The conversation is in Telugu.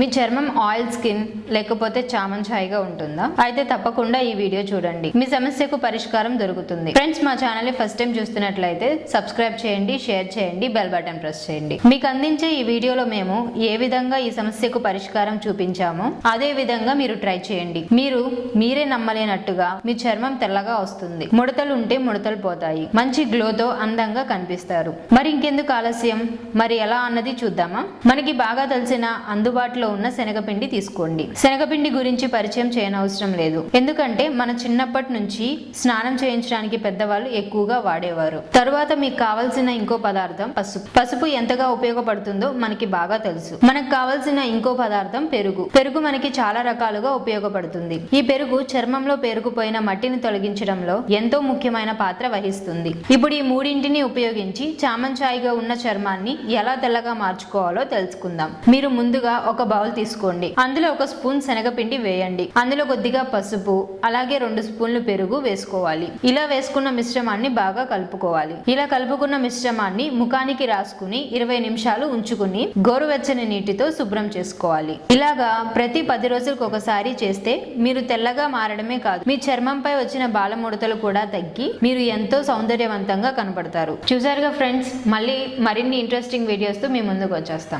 మీ చర్మం ఆయిల్ స్కిన్ లేకపోతే చామంచాయిగా ఉంటుందా? అయితే తప్పకుండా ఈ వీడియో చూడండి. మీ సమస్యకు పరిష్కారం దొరుకుతుంది. ఫ్రెండ్స్ మా ఛానల్ ఫస్ట్ టైం చూస్తున్నట్లయితే సబ్స్క్రైబ్ చేయండి షేర్ చేయండి బెల్ బటన్ ప్రెస్ చేయండి. మీకు అందించే ఈ వీడియోలో మేము ఏ విధంగా ఈ సమస్యకు పరిష్కారం చూపించామో అదే విధంగా మీరు ట్రై చేయండి. మీరు మీరే నమ్మలేనట్టుగా మీ చర్మం తెల్లగా వస్తుంది. ముడతలు ఉంటే ముడతలు పోతాయి. మంచి గ్లోతో అందంగా కనిపిస్తారు. మరి ఇంకెందుకు ఆలస్యం? మరి ఎలా అన్నది చూద్దామా? మనకి బాగా తెలిసిన అందుబాటులో ఉన్న శనగపిండి తీసుకోండి. శనగపిండి గురించి పరిచయం చేయనవసరం లేదు. ఎందుకంటే మన చిన్నప్పటి నుంచి స్నానం చేయించడానికి పెద్దవాళ్ళు ఎక్కువగా వాడేవారు. తరువాత మీకు కావాల్సిన ఇంకో పదార్థం పసుపు. పసుపు ఎంతగా ఉపయోగపడుతుందో మనకి బాగా తెలుసు. మనకు కావలసిన ఇంకో పదార్థం పెరుగు. పెరుగు మనకి చాలా రకాలుగా ఉపయోగపడుతుంది. ఈ పెరుగు చర్మంలో పేరుకుపోయిన మట్టిని తొలగించడంలో ఎంతో ముఖ్యమైన పాత్ర వహిస్తుంది. ఇప్పుడు ఈ మూడింటిని ఉపయోగించి చామంచాయిగా ఉన్న చర్మాన్ని ఎలా తెల్లగా మార్చుకోవాలో తెలుసుకుందాం. మీరు ముందుగా ఒక బౌల్ తీసుకోండి. అందులో ఒక స్పూన్ శనగపిండి వేయండి. అందులో కొద్దిగా పసుపు అలాగే రెండు స్పూన్లు పెరుగు వేసుకోవాలి. ఇలా వేసుకున్న మిశ్రమాన్ని బాగా కలుపుకోవాలి. ఇలా కలుపుకున్న మిశ్రమాన్ని ముఖానికి రాసుకుని ఇరవై నిమిషాలు ఉంచుకుని గోరువెచ్చని నీటితో శుభ్రం చేసుకోవాలి. ఇలాగా ప్రతి పది రోజులకు ఒకసారి చేస్తే మీరు తెల్లగా మారడమే కాదు. మీ చర్మంపై వచ్చిన బాలముడతలు కూడా తగ్గి మీరు ఎంతో సౌందర్యవంతంగా కనపడతారు. చూసారుగా ఫ్రెండ్స్? మళ్ళీ మరిన్ని ఇంట్రెస్టింగ్ వీడియోస్తో మీ ముందుకు వచ్చేస్తాం.